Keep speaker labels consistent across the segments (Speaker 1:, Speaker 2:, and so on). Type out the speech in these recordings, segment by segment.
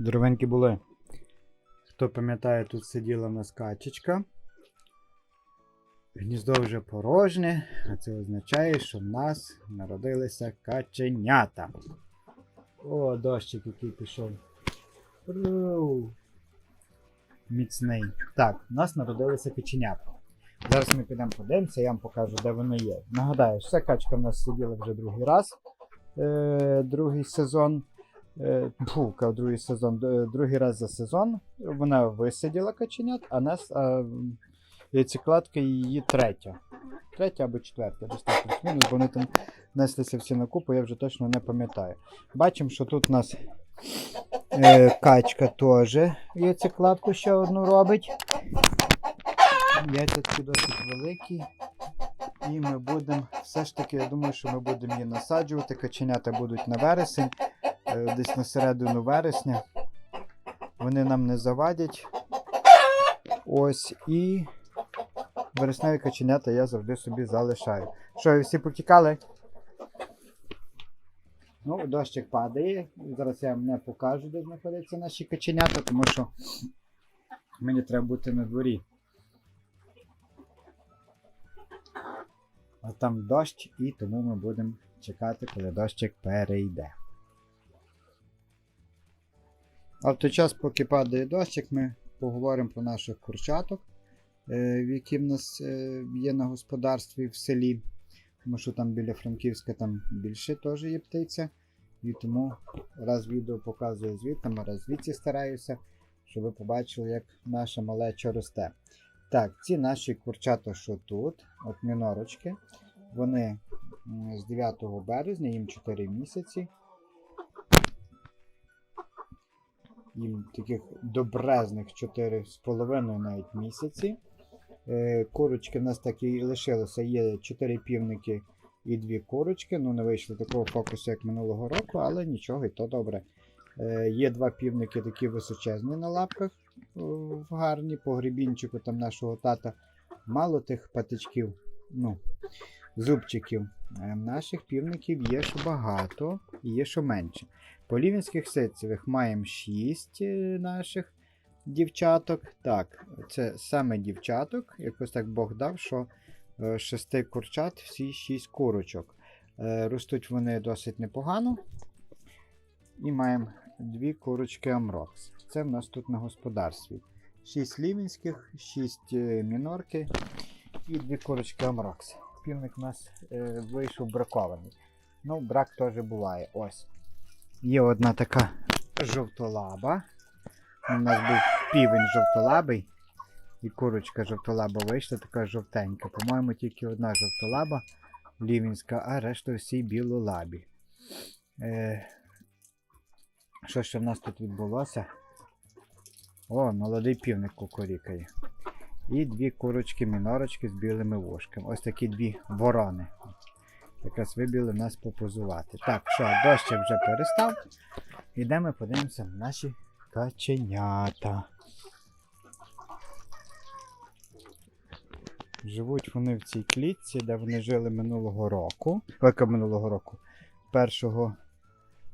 Speaker 1: Здоровенькі були. Хто пам'ятає, тут сиділа в нас качечка. Гніздо вже порожнє, а це означає, що в нас народилися каченята. О, дощик який пішов. Ру. Міцний. Так, у нас народилися каченята. Зараз ми підемо подивимося, я вам покажу, де вони є. Нагадаю, ця качка в нас сиділа вже другий раз. Е, другий сезон. Е, Фу, другий сезон, е, другий раз за сезон. Вона висиділа каченят, а нас а, яйцекладка її третя. Третя або четверта, десь плюс-мінус, бо вони там неслися всі на купу, я вже точно не пам'ятаю. Бачимо, що тут у нас е, качка теж яйцекладку ще одну робить. Яйця такі досить великі. І ми будемо, все ж таки, я думаю, що ми будемо її насаджувати. Каченята будуть на вересень, е, десь на середину вересня. Вони нам не завадять. Ось і вересневі каченята я завжди собі залишаю. Що, ви всі потікали? Ну, дощик падає. Зараз я вам не покажу, де знаходяться наші каченята, тому що мені треба бути на дворі. А там дощ, і тому ми будемо чекати, коли дощик перейде. А в той час, поки падає дощик, ми поговоримо про наших курчаток, е, які в нас е, є на господарстві в селі. Тому що там біля Франківська там більше теж є птиця. І тому раз відео показую звідти, раз звідси стараюся, щоб ви побачили, як наша малеча росте. Так, ці наші курчата, що тут, от мінорочки, вони з 9 березня, їм 4 місяці. Їм таких добрезних 4,5 навіть місяці. Е, Курочки в нас так і лишилося. Є 4 півники і 2 курочки. Ну, не вийшло такого фокусу, як минулого року, але нічого, і то добре. Е, Є два півники такі височезні на лапках, о, гарні, по грібінчику там нашого тата. Мало тих патичків, ну, зубчиків. Е, Наших півників є що багато і є що менше. По лівінських ситцевих маємо 6 наших дівчаток. Так, це саме дівчаток. Якось так Бог дав, що е, шести курчат, всі 6 курочок. Е, Ростуть вони досить непогано. І маємо дві курочки Амрокс. Це в нас тут на господарстві. 6 лівінських, 6 мінорки і дві курочки Амрокс. Півник у нас е, вийшов бракований. Ну, брак теж буває. Ось. Є одна така жовтолаба. У нас був півень жовтолабий. І курочка жовтолаба вийшла, така жовтенька. По-моєму, тільки одна жовтолаба лівінська, а решта всі білолабі. Е, що ще в нас тут відбулося? О, молодий півник кукурікає. І дві курочки-мінорочки з білими вушками. Ось такі дві ворони. Якраз вибіли нас попозувати. Так, що, дощик вже перестав. Ідемо подивимося на наші каченята. Живуть вони в цій клітці, де вони жили минулого року. Яка минулого року. Першого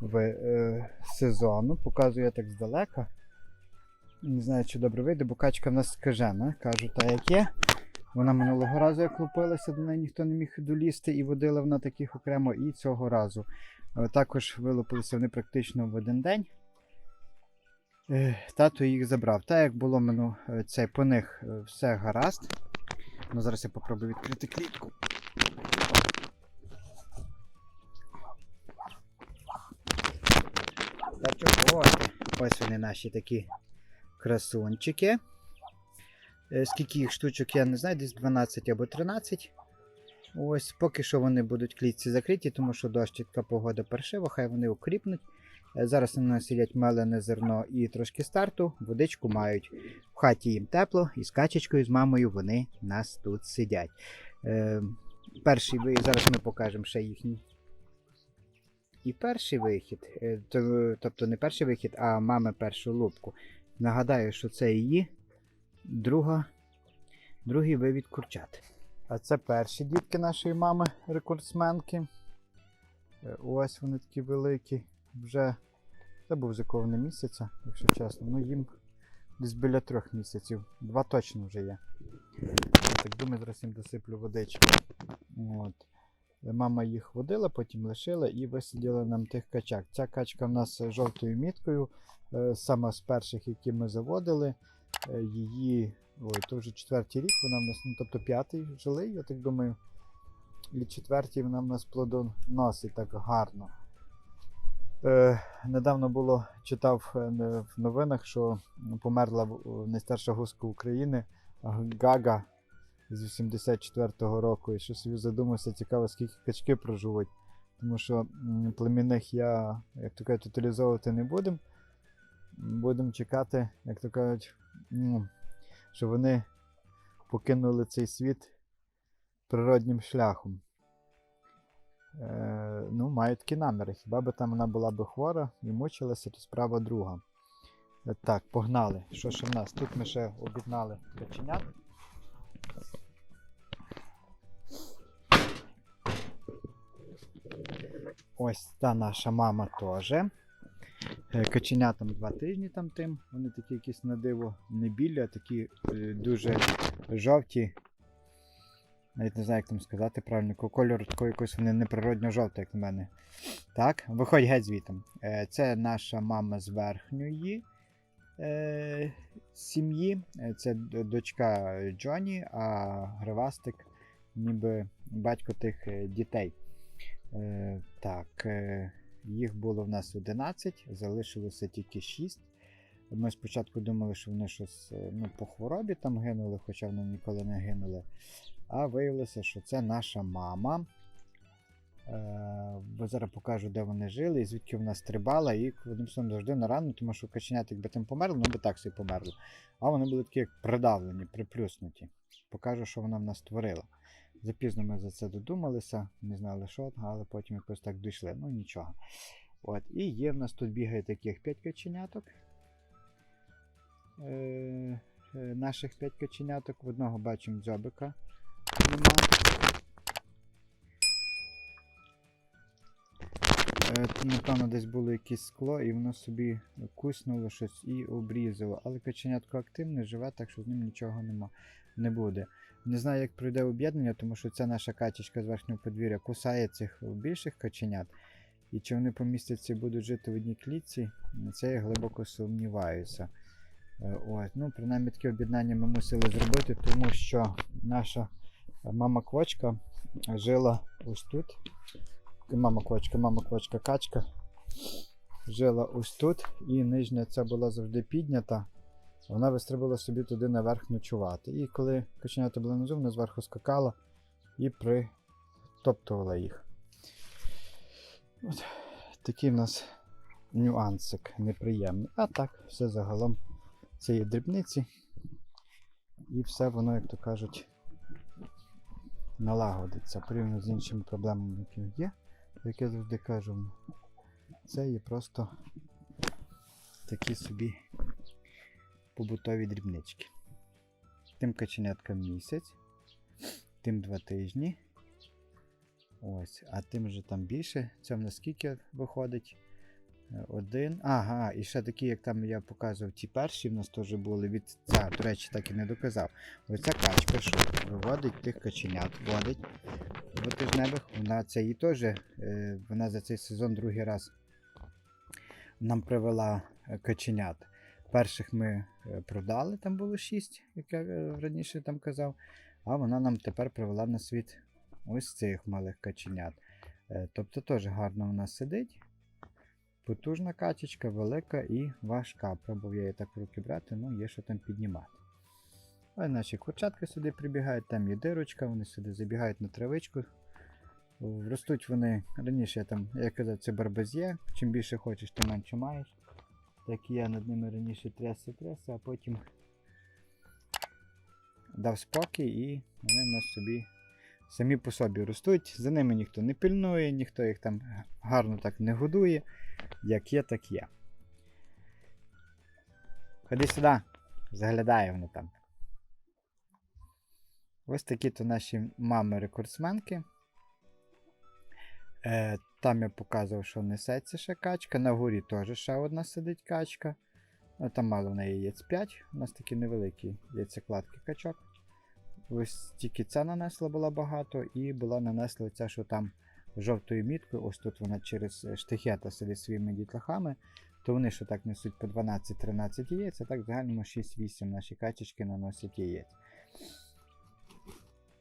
Speaker 1: в, е, сезону. Показую я так здалека. Не знаю, чи добре вийде, бо качка в нас скажена. Кажу, та як є. Вона минулого разу як лупилася, до неї ніхто не міг долізти і водила вона таких окремо і цього разу. Е, Також вилупилися вони практично в один день. Е, Тато їх забрав. Так як було мину, е, це, по них все гаразд. Ну, зараз я попробую відкрити клітку. Та чого? Ось вони наші такі красунчики. Е, Скільки їх штучок, я не знаю, десь 12 або 13. Ось, поки що вони будуть клітці закриті, тому що дощ така погода паршива, хай вони укріпнуть. Е, Зараз вони сидять мелене зерно і трошки старту, водичку мають. В хаті їм тепло, і з качечкою, з мамою вони нас тут сидять. Е, перший зараз ми покажемо ще їхній. І перший вихід, е, тобто не перший вихід, а мами першу лупку. Нагадаю, що це її друга, другий вивід курчат. А це перші дітки нашої мами, рекордсменки. Е, Ось вони такі великі. Вже це був з якого вони місяця, якщо чесно. Ну їм десь біля трьох місяців. Два точно вже є. Так думаю, зараз їм досиплю водички. От. Мама їх водила, потім лишила і висиділа нам тих качак. Ця качка в нас жовтою міткою, е, сама з перших, які ми заводили. Е, Її, ой, то вже четвертий рік, вона в нас, ну тобто п'ятий жилий, я так думаю. І четвертій вона в нас плодоносить так гарно. Е, недавно було читав в новинах, що померла найстарша гуска України Гага з 84-го року. І що собі задумався, цікаво, скільки качки проживуть. Тому що племінних я, як то кажуть, тоталізовувати не будемо. Будемо чекати, як то кажуть, ну, що вони покинули цей світ природнім шляхом. Е, ну, мають такі наміри. Хіба би там вона була би хвора і мучилася, то справа друга. Е, так, погнали. Що ще в нас? Тут ми ще об'єднали каченят. Ось та наша мама теж. Е, Каченятам два тижні там тим. Вони такі якісь на диво не білі, а такі е, дуже жовті. Навіть не знаю, як там сказати правильно. ко- Кольор якось вони неприродньо жовтий, як на мене. Так, виходь геть звітом. Е, Це наша мама з верхньої сім'ї. Це дочка Джоні, а Гривастик ніби батько тих дітей. Так, е, їх було в нас 11, залишилося тільки 6. Ми спочатку думали, що вони щось е, ну, по хворобі там гинули, хоча вони ніколи не гинули. А виявилося, що це наша мама. Е, бо зараз покажу, де вони жили, і звідки вона стрибала, і одним словом завжди на рану, тому що каченят, якби там померли, ну би так собі померли. А вони були такі, як придавлені, приплюснуті. Покажу, що вона в нас створила. Запізно ми за це додумалися, не знали, що, але потім якось так дійшли. Ну нічого. От. І є в нас тут бігає таких 5 каченяток. Е, е, наших 5 каченяток. В одного бачимо дзьобика. Нема. Напевно, десь було якесь скло, і воно собі куснуло щось і обрізало. Але каченятко активне, живе, так що з ним нічого нема, не буде. Не знаю, як пройде об'єднання, тому що ця наша качечка з верхнього подвір'я кусає цих більших каченят. І чи вони помістяться і будуть жити в одній клітці, це я глибоко сумніваюся. Е, От. Ну, принаймні таке об'єднання ми мусили зробити, тому що наша мама квочка жила ось тут. Мама квочка, мама квочка качка. Жила ось тут, і нижня ця була завжди піднята. Вона вистрибала собі туди наверх ночувати. І коли каченята були внизу, вона зверху скакала і притоптувала їх. От такий в нас нюансик неприємний. А так, все загалом це є дрібниці. І все воно, як то кажуть, налагодиться порівняно з іншими проблемами, які є. Як я завжди кажу, це є просто такі собі побутові дрібнички. Тим каченяткам місяць, тим два тижні. Ось, а тим вже там більше. Це в нас скільки виходить? Е, Один. Ага, і ще такі, як там я показував, ті перші в нас теж були від ця, до речі, так і не доказав. Оця качка, що виводить тих каченят, водить двотижневих. Вона це її теж, е, вона за цей сезон другий раз нам привела е, каченят. Перших ми е, продали, там було 6, як я е, раніше там казав. А вона нам тепер привела на світ ось цих малих каченят. Е, Тобто теж гарно вона сидить. Потужна качечка, велика і важка. Пробував я її так в руки брати, ну є що там піднімати. Ось наші курчатки сюди прибігають, там є дирочка, вони сюди забігають на травичку. Ростуть вони раніше, я там, як казав, це барбазє. Чим більше хочеш, тим менше маєш. Так я над ними раніше трясся, трясся, а потім дав спокій і вони в нас собі самі по собі ростуть. За ними ніхто не пильнує, ніхто їх там гарно так не годує. Як є, так є. Ходи сюди, заглядає воно там. Ось такі то наші мами-рекордсменки. Е, Там я показував, що несеться ще качка. На горі теж ще одна сидить качка. Ну, Там мало в неї яєць 5. У нас такі невеликі яйцекладки качок. Ось тільки ця нанесла була багато, і була нанесла ця, що там жовтою міткою. Ось тут вона через е, штихета сидить своїми дітлахами. То вони що так несуть по 12-13 яєць, а так в загальному 6-8 наші качечки наносять яєць.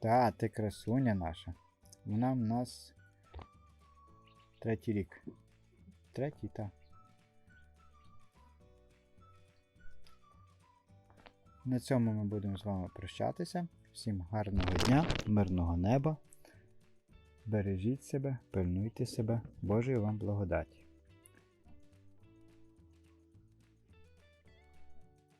Speaker 1: Та, ти красуня наша. Вона в нас третій рік. Третій, так. На цьому ми будемо з вами прощатися. Всім гарного дня, мирного неба. Бережіть себе, пильнуйте себе, Божої вам благодаті.